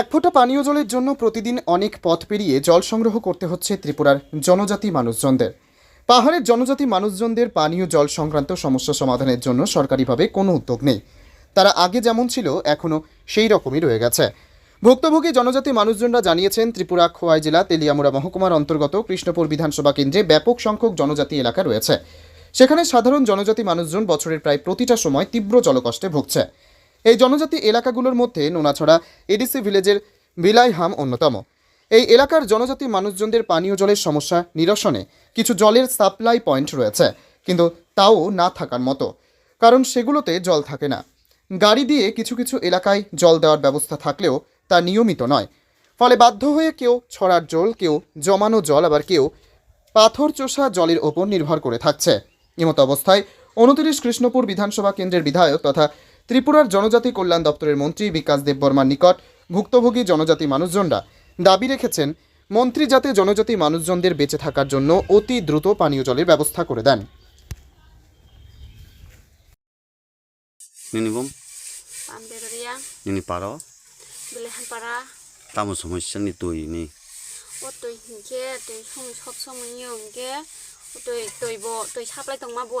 এক ফোঁটা পানীয় জলের জন্য প্রতিদিন অনেক পথ পেরিয়ে জল সংগ্রহ করতে হচ্ছে ত্রিপুরার জনজাতি মানুষজনদের। পাহাড়ের জনজাতি মানুষজনদের পানীয় জল সংক্রান্ত সমস্যা সমাধানের জন্য সরকারিভাবে কোনো উদ্যোগ নেই। তারা আগে যেমন ছিল, এখনও সেই রকমই রয়ে গেছে। ভুক্তভোগী জনজাতি মানুষজনরা জানিয়েছেন, ত্রিপুরা, খোয়াই জেলা, তেলিয়ামুড়া মহকুমার অন্তর্গত কৃষ্ণপুর বিধানসভা কেন্দ্রে ব্যাপক সংখ্যক জনজাতি এলাকা রয়েছে। সেখানে সাধারণ জনজাতি মানুষজন বছরের প্রায় প্রতিটা সময় তীব্র জলকষ্টে ভুগছে। এই জনজাতি এলাকাগুলোর মধ্যে নোনাছড়া এডিসি ভিলেজের বিলাইহাম অন্যতম। এই এলাকার জনজাতি মানুষজনদের পানীয় জলের সমস্যা নিরসনে কিছু জলের সাপ্লাই পয়েন্ট রয়েছে, কিন্তু তাও না থাকার মতো, কারণ সেগুলোতে জল থাকে না। গাড়ি দিয়ে কিছু কিছু এলাকায় জল দেওয়ার ব্যবস্থা থাকলেও তা নিয়মিত নয়। ফলে বাধ্য হয়ে কেউ ছড়ার জল, কেউ জমানো জল, আবার কেউ পাথর চোষা জলের ওপর নির্ভর করে থাকছে। এমতো অবস্থায় উনত্রিশ কৃষ্ণপুর বিধানসভা কেন্দ্রের বিধায়ক তথা ত্রিপুরার জনজাতি কল্যাণ দপ্তরের মন্ত্রী বিকাশ দেববর্মার নিকট ভুক্তভোগী জনজাতি মানুষজনরা দাবি রেখেছেন মন্ত্রী যাতে জনজাতি মানুষজনদের বেঁচে থাকার জন্য অতি দ্রুত পানীয় জলের ব্যবস্থা করে দেন। Bilehan para, সমস্যা তুই ma bo